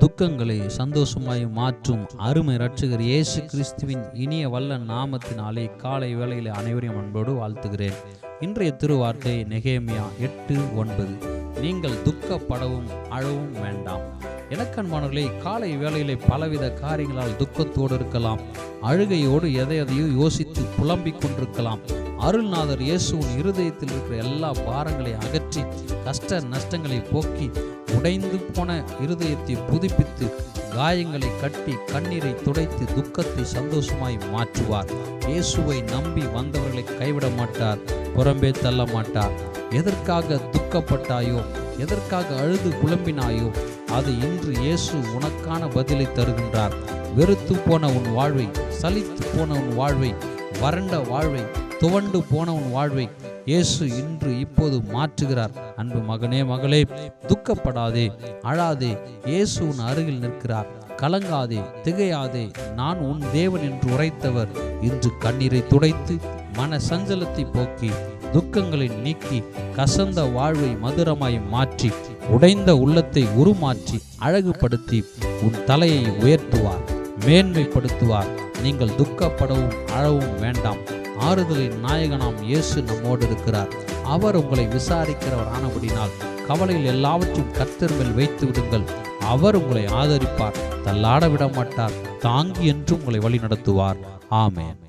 துக்கங்களை சந்தோஷமாய் மாற்றும் அருமை ரட்சகர் இயேசு கிறிஸ்துவின் இனிய வல்ல நாமத்தினாலே காலை வேளையில் அனைவரையும் அன்போடு வாழ்த்துகிறேன். இன்றைய திருவார்த்தை நெகேமியா எட்டு ஒன்பது. நீங்கள் துக்கப்படவும் அழவும் வேண்டாம். எனக்கன்பானவர்களே காலை வேளையிலே பலவித காரியங்களால் துக்கத்தோடு இருக்கலாம். அழுகையோடு எதை எதையோ யோசித்து புலம்பிக் கொண்டிருக்கலாம். அருள்நாதர் இயேசுவின் இருதயத்தில் இருக்கிற எல்லா பாரங்களை அகற்றி கஷ்ட நஷ்டங்களை போக்கி உடைந்து போன இருதயத்தை புதுப்பித்து காயங்களை கட்டி கண்ணீரை துடைத்து துக்கத்தை சந்தோஷமாய் மாற்றுவார். இயேசுவை நம்பி வந்தவர்களை கைவிட மாட்டார் புறம்பே தள்ள மாட்டார். எதற்காக துக்கப்பட்டாயோ எதற்காக அழுது புலம்பினாயோ அது இன்று இயேசு உனக்கான பதிலை தருகின்றார். வெறுத்து போன உன் வாழ்வை சலித்து போன உன் வாழ்வை வறண்ட வாழ்வை துவண்டு போன உன் வாழ்வை இயேசு இன்று இப்போது மாற்றுகிறார். அன்பு மகனே மகளே துக்கப்படாதே அழாதே இயேசு உன் அருகில் நிற்கிறார். கலங்காதே திகையாதே நான் உன் தேவன் என்று உரைத்தவர். இன்று கண்ணீரை துடைத்து மன சஞ்சலத்தை போக்கி துக்கங்களை நீக்கி கசந்த வாழ்வை மதுரமாய் மாற்றி உடைந்த உள்ளத்தை உருமாற்றி அழகுபடுத்தி உன் தலையை உயர்த்துவார் மேன்மைப்படுத்துவார். நீங்கள் துக்கப்படவும் அழவும் வேண்டாம். ஆறுதலின் நாயகனாம் இயேசு நம்மோடு இருக்கிறார். அவர் உங்களை விசாரிக்கிறவர் ஆனபடினால் கவலையில் எல்லாவற்றையும் கர்த்தர் மேல் வைத்து விடுங்கள். அவர் உங்களை ஆதரிப்பார் தள்ளாட விட மாட்டார் தாங்கி என்று உங்களை வழி நடத்துவார் ஆமேன்.